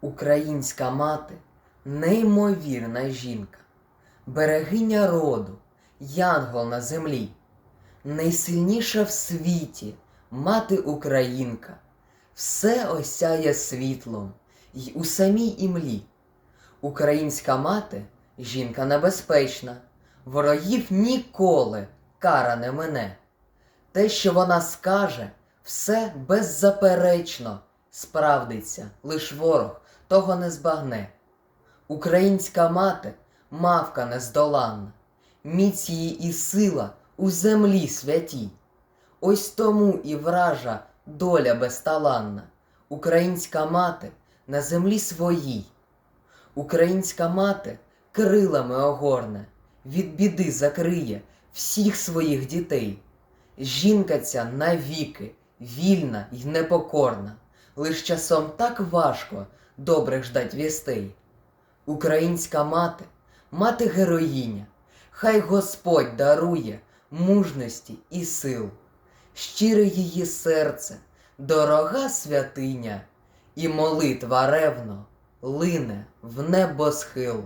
Українська мати неймовірна жінка, берегиня роду, янгол на землі, найсильніша в світі мати Українка, все осяє світлом й у самій імлі. Українська мати жінка небезпечна, ворогів ніколи кара не мине. Те, що вона скаже, все беззаперечно справдиться, лиш ворог того не збагне. Українська мати мавка нездоланна, міць її і сила у землі святій. Ось тому і вража доля безталанна, українська мати на землі своїй. Українська мати крилами огорне, від біди закриє всіх своїх дітей. Жінка ця навіки, вільна й непокорна, лиш часом так важко добре ждать вістей. Українська мати, мати героїня, хай Господь дарує мужності і сил, щире її серце, дорога святиня, і молитва ревно лине в небосхил.